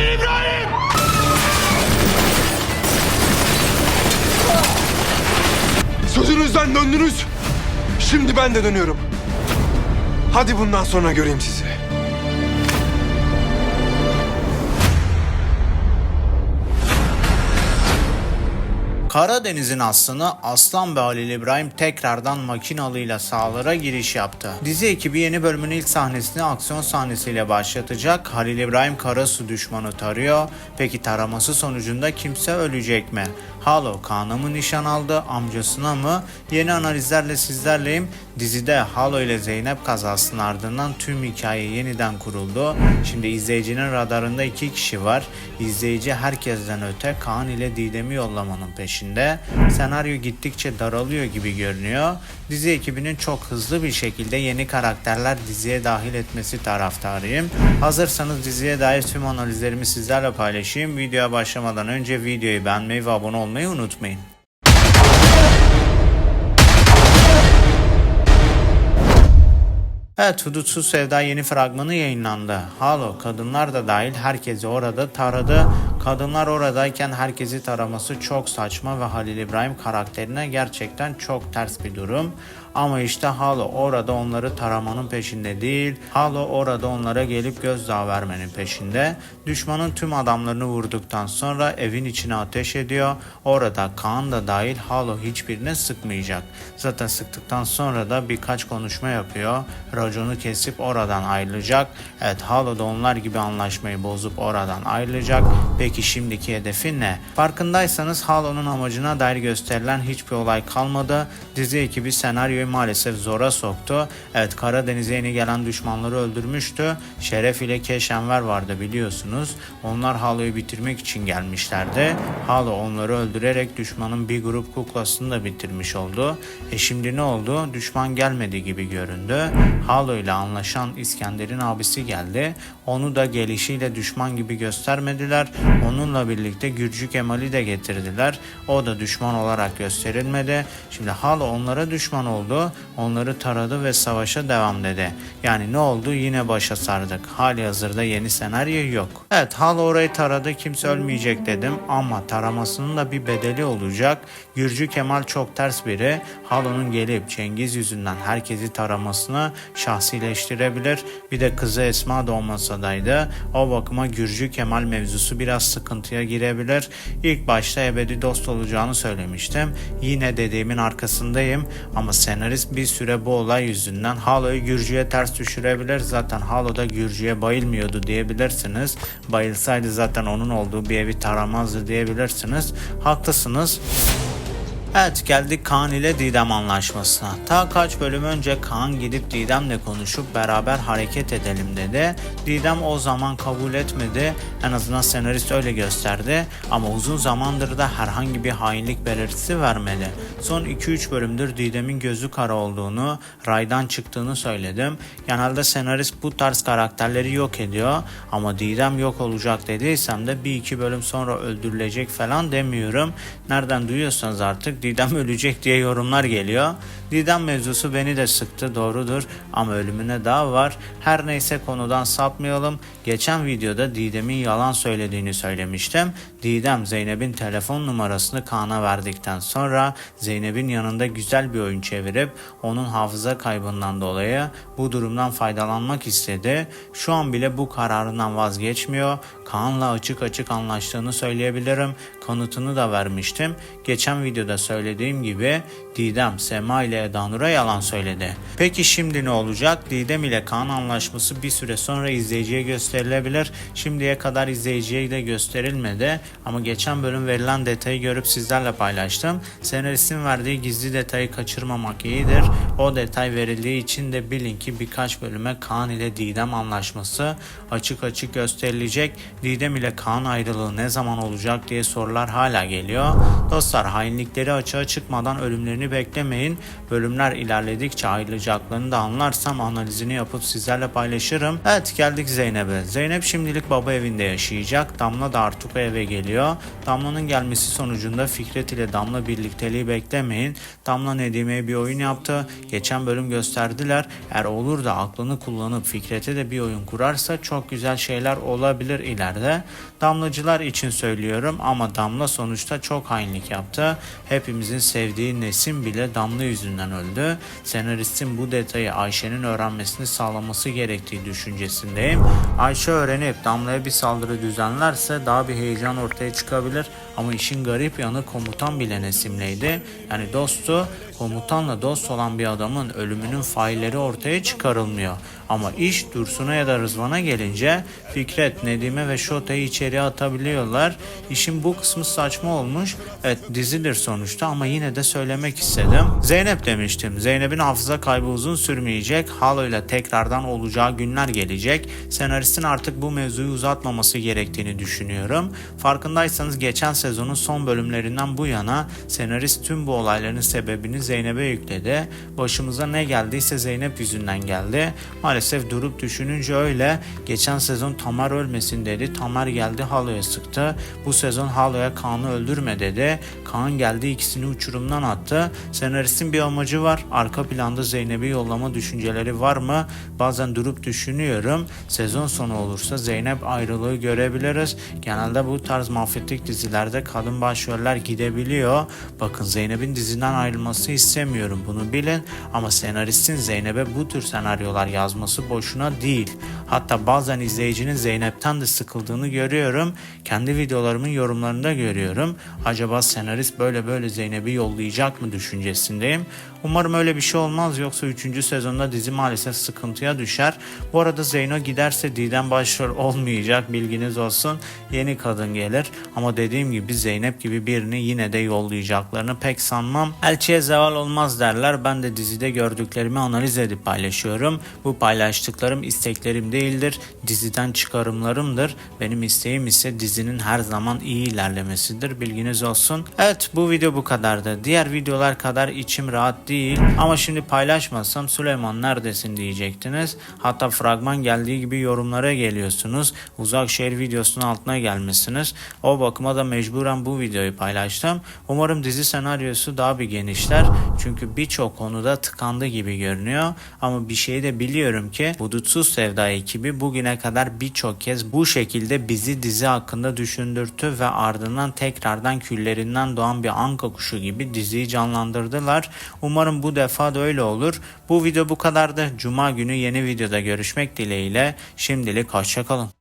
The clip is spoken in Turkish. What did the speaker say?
Halil İbrahim! Sözünüzden döndünüz. Şimdi ben de dönüyorum. Hadi bundan sonra göreyim sizi. Karadeniz'in aslını Aslan ve Halil İbrahim tekrardan makinalıyla sahalara giriş yaptı. Dizi ekibi yeni bölümün ilk sahnesini aksiyon sahnesiyle başlatacak. Halil İbrahim Karasu düşmanı tarıyor. Peki taraması sonucunda kimse ölecek mi? Halo Kaan'ı mı nişan aldı, amcasına mı? Yeni analizlerle sizlerleyim. Dizide Halo ile Zeynep kazasının ardından tüm hikaye yeniden kuruldu. Şimdi izleyicinin radarında iki kişi var. İzleyici herkesten öte Kaan ile Didem'i yollamanın peşinde. Senaryo gittikçe daralıyor gibi görünüyor. Dizi ekibinin çok hızlı bir şekilde yeni karakterler diziye dahil etmesi taraftarıyım. Hazırsanız diziye dair tüm analizlerimi sizlerle paylaşayım. Videoya başlamadan önce videoyu beğenmeyi ve abone olmayı unutmayın. Evet Hudutsuz Sevda yeni fragmanı yayınlandı. Halo kadınlar da dahil herkesi orada taradı. Kadınlar oradayken herkesi taraması çok saçma ve Halil İbrahim karakterine gerçekten çok ters bir durum. Ama işte Halo orada onları taramanın peşinde değil. Halo orada onlara gelip gözdağı vermenin peşinde. Düşmanın tüm adamlarını vurduktan sonra evin içine ateş ediyor. Orada Kaan da dahil Halo hiçbirine sıkmayacak. Zaten sıktıktan sonra da birkaç konuşma yapıyor. Raconu kesip oradan ayrılacak. Evet Halo da onlar gibi anlaşmayı bozup oradan ayrılacak. Peki şimdiki hedefi ne? Farkındaysanız Halo'nun amacına dair gösterilen hiçbir olay kalmadı. Dizi ekibi senaryoyu maalesef zora soktu. Evet Karadeniz'e yeni gelen düşmanları öldürmüştü. Şeref ile Keşenver vardı biliyorsunuz. Onlar Halo'yu bitirmek için gelmişlerdi. Halo onları öldürerek düşmanın bir grup kuklasını da bitirmiş oldu. E şimdi ne oldu? Düşman gelmedi gibi göründü. Halo ile anlaşan İskender'in abisi geldi. Onu da gelişiyle düşman gibi göstermediler. Onunla birlikte Gürcü Kemal'i de getirdiler. O da düşman olarak gösterilmedi. Şimdi Halo onlara düşman oldu. Onları taradı ve savaşa devam dedi. Yani ne oldu? Yine başa sardık. Hali hazırda yeni senaryo yok. Evet Halo orayı taradı. Kimse ölmeyecek dedim. Ama taramasının da bir bedeli olacak. Gürcü Kemal çok ters biri. Halo'nun gelip Cengiz yüzünden herkesi taramasını şahsileştirebilir. Bir de kızı Esma da olmasadaydı. O bakıma Gürcü Kemal mevzusu biraz sıkıntıya girebilir. İlk başta ebedi dost olacağını söylemiştim. Yine dediğimin arkasındayım ama senarist bir süre bu olay yüzünden Halo'yu Gürcü'ye ters düşürebilir. Zaten Halo da Gürcü'ye bayılmıyordu diyebilirsiniz. Bayılsaydı zaten onun olduğu bir evi taramazdı diyebilirsiniz. Haklısınız. Evet geldik Kaan ile Didem anlaşmasına. Ta kaç bölüm önce Kaan gidip Didem'le konuşup beraber hareket edelim dedi. Didem o zaman kabul etmedi. En azından senarist öyle gösterdi. Ama uzun zamandır da herhangi bir hainlik belirtisi vermedi. Son 2-3 bölümdür Didem'in gözü kara olduğunu, raydan çıktığını söyledim. Genelde senarist bu tarz karakterleri yok ediyor. Ama Didem yok olacak dediysem de bir iki bölüm sonra öldürülecek falan demiyorum. Nereden duyuyorsanız artık Didem ölecek diye yorumlar geliyor. Didem mevzusu beni de sıktı doğrudur ama ölümüne daha var. Her neyse konudan sapmayalım. Geçen videoda Didem'in yalan söylediğini söylemiştim. Didem Zeynep'in telefon numarasını Kaan'a verdikten sonra Zeynep'in yanında güzel bir oyun çevirip onun hafıza kaybından dolayı bu durumdan faydalanmak istedi. Şu an bile bu kararından vazgeçmiyor. Kaan'la açık açık anlaştığını söyleyebilirim. Kanıtını da vermiştim. Geçen videoda söylediğim gibi Didem Sema ile Eda Nur'a yalan söyledi. Peki şimdi ne olacak? Didem ile Kaan anlaşması bir süre sonra izleyiciye gösterilebilir. Şimdiye kadar izleyiciye de gösterilmedi ama geçen bölüm verilen detayı görüp sizlerle paylaştım. Senaristin verdiği gizli detayı kaçırmamak iyidir. O detay verildiği için de bilin ki birkaç bölüme Kaan ile Didem anlaşması açık açık gösterilecek. Didem ile Kaan ayrılığı ne zaman olacak diye sorular hala geliyor. Dostlar hainlikleri açığa çıkmadan ölümlerini beklemeyin. Bölümler ilerledikçe ayrılacaklarını da anlarsam analizini yapıp sizlerle paylaşırım. Evet geldik Zeynep'e. Zeynep şimdilik baba evinde yaşayacak. Damla da artık eve geliyor. Damla'nın gelmesi sonucunda Fikret ile Damla birlikteliği beklemeyin. Damla Nedime'ye bir oyun yaptı. Geçen bölüm gösterdiler. Eğer olur da aklını kullanıp Fikret'e de bir oyun kurarsa çok güzel şeyler olabilir ileride. Damlacılar için söylüyorum ama Damla sonuçta çok hainlik yaptı. Hepimizin sevdiği Nesin bile Damla yüzünden öldü. Senaristin bu detayı Ayşe'nin öğrenmesini sağlaması gerektiği düşüncesindeyim. Ayşe öğrenip Damla'ya bir saldırı düzenlerse daha bir heyecan ortaya çıkabilir. Ama işin garip yanı komutan bile Nesim'leydi. Yani dostu komutanla dost olan bir adamın ölümünün failleri ortaya çıkarılmıyor. Ama iş Dursun'a ya da Rızvan'a gelince Fikret, Nedime ve Şota'yı içeriye atabiliyorlar. İşin bu kısmı saçma olmuş. Evet dizidir sonuçta ama yine de söylemek istedim. Zeynep demiştim. Zeynep'in hafıza kaybı uzun sürmeyecek. Halo tekrardan olacağı günler gelecek. Senaristin artık bu mevzuyu uzatmaması gerektiğini düşünüyorum. Farkındaysanız geçen sezonun son bölümlerinden bu yana senarist tüm bu olayların sebebini Zeynep'e yükledi. Başımıza ne geldiyse Zeynep yüzünden geldi. Maalesef durup düşününce öyle. Geçen sezon Tamar ölmesin dedi. Tamar geldi Halo'ya sıktı. Bu sezon Halo'ya Kaan'ı öldürme dedi. Kaan geldi ikisini uçurumdan attı. Senaristin bir amacı var. Arka planda Zeynep'i yollama düşünceleri var mı? Bazen durup düşünüyorum. Sezon sonu olursa Zeynep ayrılığı görebiliriz. Genelde bu tarz mafyatik dizilerde kadın başroller gidebiliyor. Bakın Zeynep'in diziden ayrılması istemiyorum bunu bilin. Ama senaristin Zeynep'e bu tür senaryolar yazması boşuna değil. Hatta bazen izleyicinin Zeynep'ten de sıkıldığını görüyorum. Kendi videolarımın yorumlarında görüyorum. Acaba senarist böyle böyle Zeynep'i yollayacak mı düşüncesindeyim. Umarım öyle bir şey olmaz yoksa 3. sezonda dizi maalesef sıkıntıya düşer. Bu arada Zeyno giderse Didem başrol olmayacak bilginiz olsun. Yeni kadın gelir ama dediğim gibi Zeynep gibi birini yine de yollayacaklarını pek sanmam. Elçiye zeval olmaz derler. Ben de dizide gördüklerimi analiz edip paylaşıyorum. Bu paylaştıklarım isteklerim değildir. Diziden çıkarımlarımdır. Benim isteğim ise dizinin her zaman iyi ilerlemesidir. Bilginiz olsun. Evet bu video bu kadardı. Diğer videolar kadar içim rahat değil. Ama şimdi paylaşmazsam Süleyman neredesin diyecektiniz. Hatta fragman geldiği gibi yorumlara geliyorsunuz. Uzak şehir videosunun altına gelmişsiniz. O bakıma da mecburen bu videoyu paylaştım. Umarım dizi senaryosu daha bir genişler. Çünkü birçok konuda tıkandı gibi görünüyor. Ama bir şey de biliyorum ki Hudutsuz Sevda ekibi bugüne kadar birçok kez bu şekilde bizi dizi hakkında düşündürtü ve ardından tekrardan küllerinden doğan bir anka kuşu gibi diziyi canlandırdılar. Umarım bu defa da öyle olur. Bu video bu kadardı. Cuma günü yeni videoda görüşmek dileğiyle. Şimdilik hoşçakalın.